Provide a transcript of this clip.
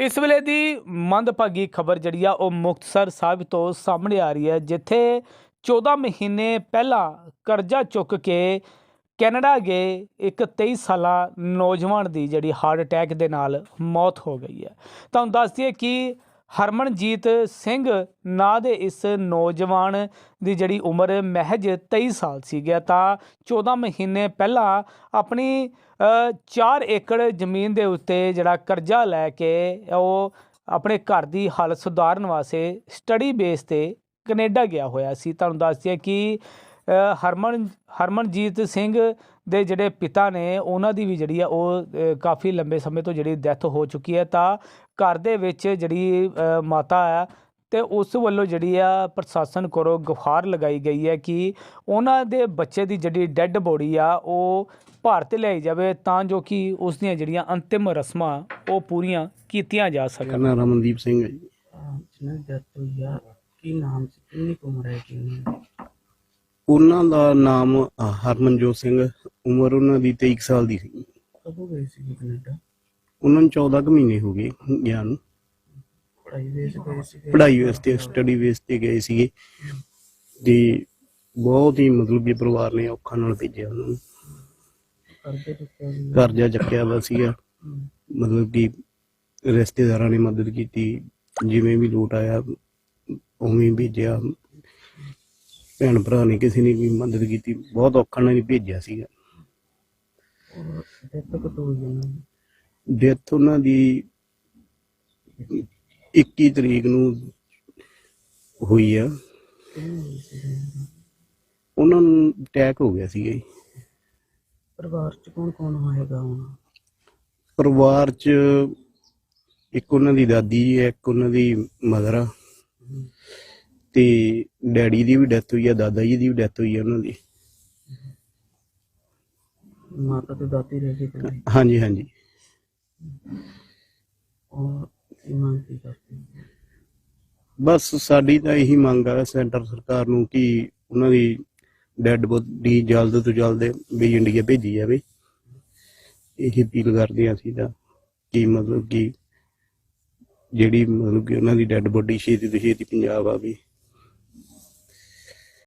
ਇਸ ਵੇਲੇ ਦੀ ਮੰਦਭਾਗੀ ਖਬਰ ਜਿਹੜੀ ਆ, ਉਹ ਮੁਕਤਸਰ ਸਾਹਿਬ ਤੋਂ ਸਾਹਮਣੇ ਆ ਰਹੀ ਹੈ, ਜਿੱਥੇ 14 ਮਹੀਨੇ ਪਹਿਲਾਂ ਕਰਜ਼ਾ ਚੁੱਕ ਕੇ ਕੈਨੇਡਾ ਗਏ ਇੱਕ 23 ਸਾਲਾ ਨੌਜਵਾਨ ਦੀ ਜਿਹੜੀ ਹਾਰਟ ਅਟੈਕ ਦੇ ਨਾਲ ਮੌਤ ਹੋ ਗਈ ਹੈ। ਤੁਹਾਨੂੰ ਦੱਸ ਦਈਏ ਕਿ ਹਰਮਨਜੀਤ ਸਿੰਘ ਨਾਂ ਦੇ ਇਸ ਨੌਜਵਾਨ ਦੀ ਜਿਹੜੀ ਉਮਰ ਮਹਿਜ 23 ਸਾਲ ਸੀ ਗਿਆ ਤਾਂ 14 ਮਹੀਨੇ ਪਹਿਲਾਂ ਆਪਣੀ 4 ਏਕੜ ਜ਼ਮੀਨ ਦੇ ਉੱਤੇ ਜਿਹੜਾ ਕਰਜ਼ਾ ਲੈ ਕੇ ਉਹ ਆਪਣੇ ਘਰ ਦੀ ਹਾਲਤ ਸੁਧਾਰਨ ਵਾਸਤੇ ਸਟੱਡੀ ਬੇਸ ਤੇ ਕੈਨੇਡਾ ਗਿਆ ਹੋਇਆ ਸੀ। ਤੁਹਾਨੂੰ ਦੱਸਦੀ ਹੈ ਕਿ ਹਰਮਨ ਹਰਮਨਜੀਤ ਸਿੰਘ ਦੇ ਜਿਹੜੇ ਪਿਤਾ ਨੇ ਉਹਨਾਂ ਦੀ ਵੀ ਜਿਹੜੀ ਆ ਉਹ ਕਾਫੀ ਲੰਬੇ ਸਮੇਂ ਤੋਂ ਜਿਹੜੀ ਡੈਥ ਹੋ ਚੁੱਕੀ ਹੈ। ਤਾਂ ਘਰ ਦੇ ਵਿੱਚ ਜਿਹੜੀ ਮਾਤਾ ਆ ਤੇ ਉਸ ਵੱਲੋਂ ਜਿਹੜੀ ਆ ਪ੍ਰਸ਼ਾਸਨ ਕੋਲੋਂ ਗੁਹਾਰ ਲਗਾਈ ਗਈ ਹੈ ਕਿ ਉਹਨਾਂ ਦੇ ਬੱਚੇ ਦੀ ਜਿਹੜੀ ਡੈੱਡ ਬੋਡੀ ਆ ਉਹ ਭਾਰਤ ਲਿਆਈ ਜਾਵੇ ਤਾਂ ਜੋ ਕਿ ਉਸ ਦੀਆਂ ਜਿਹੜੀਆਂ ਅੰਤਿਮ ਰਸਮਾਂ ਉਹ ਪੂਰੀਆਂ ਕੀਤੀਆਂ ਜਾ ਸਕਣ। ਕਰਨਾ ਰਮਨਦੀਪ ਸਿੰਘ ਹੈ ਜੀ। ਜਿਹਨਾਂ ਦੀ ਡੈਥ ਹੋਈ ਆ ਕੀ ਨਾਮ ਸੀ? ਕਿੰਨੀ ਕੁ ਉਮਰ ਹੈ ਜੀ ਉਹਨਾਂ ਦੀ ਨਾਮ ਹਰਮਨਜੋਤ ਸਿੰਘ ਉਮਰ ਉਹਨਾਂ ਦੀ 23 ਕੁ ਸਾਲ ਦੀ ਸੀ। ਕਦੋਂ ਗਏ ਸੀ ਜੀ ਕੈਨੇਡਾ? ਉਹਨਾਂ ਨੂੰ 14 ਕੁ ਮਹੀਨੇ ਹੋ ਗਏ ਗਿਆ ਨੂੰ। ਪੜਾਈ ਵੇਸ ਗਏ ਸੀ ਪੜ੍ਹਾਈ ਵਾਸਤੇ ਸਟੱਡੀ ਬੇਸ ਤੇ ਗਏ ਸੀਗੇ। ਤੇ ਬਹੁਤ ਹੀ ਮਤਲਬ ਕਿ ਪਰਿਵਾਰ ਨੇ ਔਖਾ ਨਾਲ ਭੇਜਿਆ ਉਹਨਾਂ ਨੂੰ। ਕਰਜ਼ਾ ਚੱਕਿਆ ਵਾ ਸੀਗਾ। ਮਤਲਬ ਕਿ ਰਿਸ਼ਤੇਦਾਰਾਂ ਨੇ ਮਦਦ ਕੀਤੀ। ਜਿਵੇਂ ਵੀ ਲੋਟ ਆਇਆ ਉਵੇਂ ਭੇਜਿਆ। ਭੈਣ ਭਰਾ ਨੇ ਕਿਸੇ ਨੇ ਵੀ ਮਦਦ ਕੀਤੀ ਬਹੁਤ ਔਖਾ ਨਾਲ ਹੀ ਭੇਜਿਆ ਸੀਗਾ। ਡੈਥ ਕਦੋਂ ਹੋਈ ਉਹਨਾਂ ਦੀ? ਡੈਥ ਉਹਨਾਂ ਦੀ 21 ਤਰੀਕ ਨੂੰ ਹੋਈ ਆ। ਹੋਈ ਸੀ? ਉਹਨਾਂ ਨੂੰ ਅਟੈਕ ਹੋ ਗਿਆ ਸੀਗਾ ਜੀ। ਪਰਿਵਾਰ ਚ ਕੌਣ ਕੌਣ ਹੋਏਗਾ ਹੁਣ? ਪਰਿਵਾਰ 'ਚ ਇੱਕ ਉਹਨਾਂ ਦੀ ਦਾਦੀ ਹੈ ਇੱਕ ਉਹਨਾਂ ਦੀ ਮਦਰ ਆ। ਤੇ ਡੈਡੀ ਦੀ ਵੀ ਡੈਥ ਹੋਈ ਆ ਦਾਦਾ ਜੀ ਦੀ ਵੀ ਡੈਥ ਹੋਈ ਆ ਉਹਨਾਂ ਦੀ। ਮਾਤਾ ਤੇ ਦਾਦੀ ਰਹਿ ਤੇ ਹਾਂਜੀ ਹਾਂਜੀ। ਔਰ ਕੀ ਕਰਦੇ? ਬਸ ਸਾਡੀ ਤਾਂ ਇਹੀ ਮੰਗ ਆ ਸੈਂਟਰ ਸਰਕਾਰ ਨੂੰ ਕਿ ਉਹਨਾਂ ਦੀ ਡੈੱਡ ਬੋਡੀ ਜਲਦ ਤੋਂ ਜਲਦ ਵੀ ਇੰਡੀਆ ਭੇਜੀ ਜਾਵੇ। ਇਹ ਅਪੀਲ ਕਰਦੇ ਹਾਂ ਅਸੀਂ ਤਾਂ ਕਿ ਮਤਲਬ ਕਿ ਜਿਹੜੀ ਮਤਲਬ ਕਿ ਉਹਨਾਂ ਦੀ ਡੈੱਡ ਬੋਡੀ ਛੇਤੀ ਤੋਂ ਛੇਤੀ ਪੰਜਾਬ ਆਵੇ।